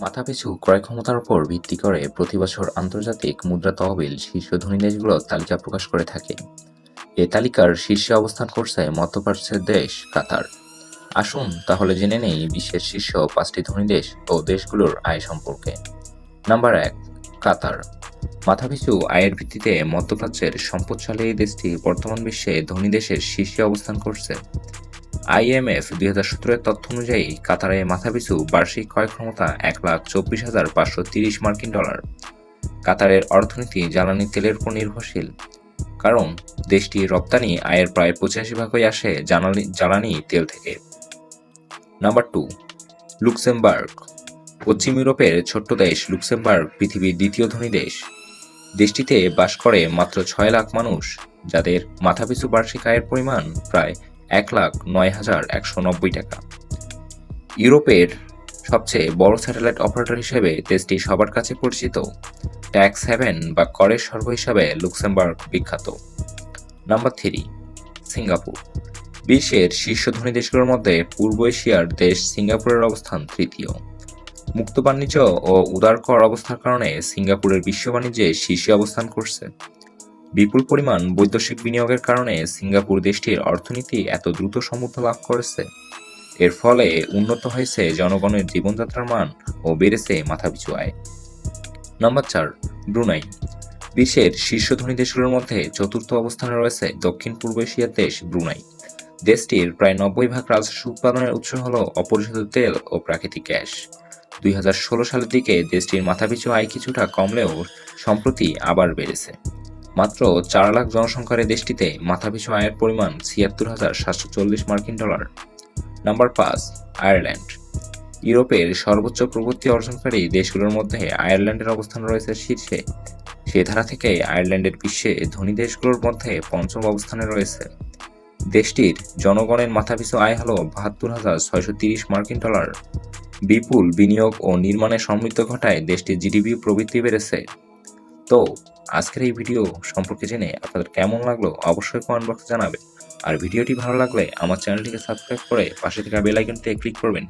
মাথাপিছু ক্রয় ক্ষমতার উপর ভিত্তি করে প্রতি বছর আন্তর্জাতিক মুদ্রা তহবিল শীর্ষ ধনী দেশগুলোর তালিকা প্রকাশ করে থাকে। এ তালিকার শীর্ষে অবস্থান করছে মধ্যপ্রাচ্যের দেশ কাতার। আসুন তাহলে জেনে নেই বিশ্বের শীর্ষ পাঁচটি ধনী দেশ ও দেশগুলোর আয় সম্পর্কে। নাম্বার এক, কাতার। মাথাপিছু আয়ের ভিত্তিতে মধ্যপ্রাচ্যের সম্পদশালী এই দেশটি বর্তমান বিশ্বে ধনী দেশের শীর্ষে অবস্থান করছে। আইএমএফ দুই হাজার সতেরোর তথ্য অনুযায়ী কাতারে মাথাপিছু বার্ষিক ক্রয় ক্ষমতা এক লাখ চব্বিশ হাজার পাঁচশো তিরিশ মার্কিন ডলার। কাতারের অর্থনীতি জ্বালানি তেলের উপর নির্ভরশীল, কারণ দেশটি রপ্তানি আয়ের প্রায় পঁচাশি ভাগই আসে জ্বালানি জ্বালানি তেল থেকে। Number two, Luxembourg. পশ্চিম ইউরোপের ছোট্ট দেশ লুক্সেমবার্গ পৃথিবীর দ্বিতীয় ধনী দেশ। দেশটিতে বাস করে মাত্র ছয় লাখ মানুষ, যাদের মাথাপিছু বার্ষিক আয়ের পরিমাণ প্রায় এক লাখ নয় হাজার একশো নব্বই টাকা। ইউরোপের সবচেয়ে বড় স্যাটেলাইট অপারেটর হিসেবে দেশটি সবার কাছে পরিচিত। ট্যাক্স হেভেন বা করের স্বর্গ হিসাবে লুক্সেমবার্গ বিখ্যাত। Number three, Singapore. বিশ্বের শীর্ষ ধনী দেশগুলোর মধ্যে পূর্ব এশিয়ার দেশ সিঙ্গাপুরের অবস্থান তৃতীয়। মুক্ত বাণিজ্য ও উদার কর অবস্থার কারণে সিঙ্গাপুরের বিশ্ব বাণিজ্যে শীর্ষে অবস্থান করছে। বিপুল পরিমাণ বৈদেশিক বিনিয়োগের কারণে সিঙ্গাপুর দেশটির অর্থনীতি এত দ্রুত সমৃদ্ধ লাভ করেছে। এর ফলে উন্নত হয়েছে জনগণের জীবনযাত্রার মান ও বেড়েছে মাথাপিছু আয় নাম্বার চার, ব্রুনাই। বিশ্বের শীর্ষ ধনী দেশগুলোর মধ্যে চতুর্থ অবস্থানে রয়েছে দক্ষিণ পূর্ব এশিয়ার দেশ ব্রুনাই। দেশটির প্রায় নব্বই ভাগ রাজস্ব উৎপাদনের উৎস হল অপরিশোধিত তেল ও প্রাকৃতিক গ্যাস। দুই হাজার ষোলো সালের দিকে দেশটির মাথাপিছু আয় কিছুটা কমলেও সম্প্রতি আবার বেড়েছে। মাত্র চার লাখ জনসংখ্যার এই দেশটিতে মাথাপিছু আয়ের পরিমাণ ছিয়াত্তর হাজার সাতশো চল্লিশ মার্কিন ডলার। নাম্বার পাঁচ, আয়ারল্যান্ড। ইউরোপের সর্বোচ্চ প্রবৃত্তি অর্জনকারী দেশগুলোর মধ্যে আয়ারল্যান্ডের অবস্থান রয়েছে শীর্ষে। সে ধারা থেকে আয়ারল্যান্ডের বিশ্বে ধনী দেশগুলোর মধ্যে পঞ্চম অবস্থানে রয়েছে। দেশটির জনগণের মাথাপিছু আয় হল বাহাত্তর হাজার ছয়শো তিরিশ মার্কিন ডলার। বিপুল বিনিয়োগ ও নির্মাণে সমৃদ্ধ ঘটায় দেশটির জিডিপি প্রবৃদ্ধি বেড়েছে। তো আজকের এই ভিডিও সম্পর্কে জেনে আপনাদের কেমন লাগল অবশ্যই কমেন্ট বক্সে জানাবেন। আর ভিডিওটি ভালো লাগলে আমার চ্যানেলটিকে সাবস্ক্রাইব করে পাশে থাকা বেল আইকনটিতে ক্লিক করবেন।